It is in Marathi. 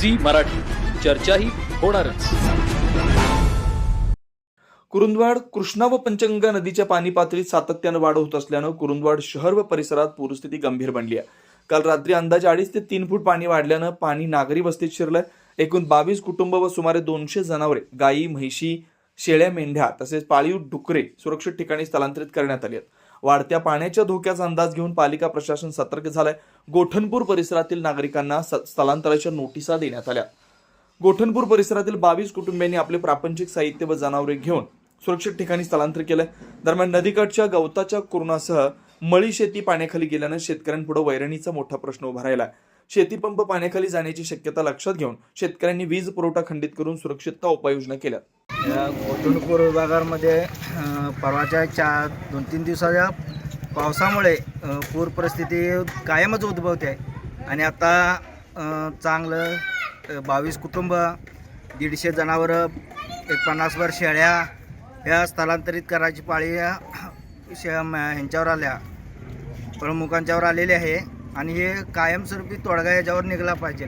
झी मराठी. चर्चाही होणारच. कुरुंदवाड कृष्णा व पंचगंगा नदीच्या पाणी पातळीत सातत्यानं वाढ होत असल्यानं कुरुंदवाड शहर व परिसरात पूरस्थिती गंभीर बनली आहे. काल रात्री अंदाजे अडीच ते तीन फूट पाणी वाढल्यानं पाणी नागरी वस्तीत शिरलंय. एकूण बावीस कुटुंब व सुमारे दोनशे जनावरे गायी म्हैशी शेळ्या मेंढ्या तसेच पाळीव डुकरे सुरक्षित ठिकाणी स्थलांतरित करण्यात आली आहेत. वाढत्या पाण्याच्या धोक्याचा अंदाज घेऊन पालिका प्रशासन सतर्क झालंय. गोठणपूर परिसरातील नागरिकांना स्थलांतराच्या नोटिसा देण्यात आल्या. गोठणपूर परिसरातील बावीस कुटुंबियांनी आपले प्रापंचिक साहित्य व जनावरे घेऊन सुरक्षित ठिकाणी स्थलांतर केलंय. दरम्यान नदीकाठच्या गवताच्या कुरणासह मळी शेती पाण्याखाली गेल्यानं शेतकऱ्यांपुढे वैरणीचा मोठा प्रश्न उभा राहिला शेतीपंप पाण्याखाली जाण्याची शक्यता लक्षात घेऊन शेतकऱ्यांनी वीज पुरवठा खंडित करून सुरक्षितता उपाययोजना केल्या या गोटुणपूर विभागामध्ये परवाच्या चार दोन तीन दिवसाच्या पावसामुळे पूर परिस्थिती कायमच उद्भवते आहे. आणि आता चांगलं बावीस कुटुंब दीडशे जनावरं एक पन्नासभर शेळ्या ह्या स्थलांतरित करायची पाळी शे ह्यांच्यावर आल्या. प्रमुखांच्यावर आलेली आहे. आणि हे कायमस्वरूपी तोडगा याच्यावर निघाला पाहिजे.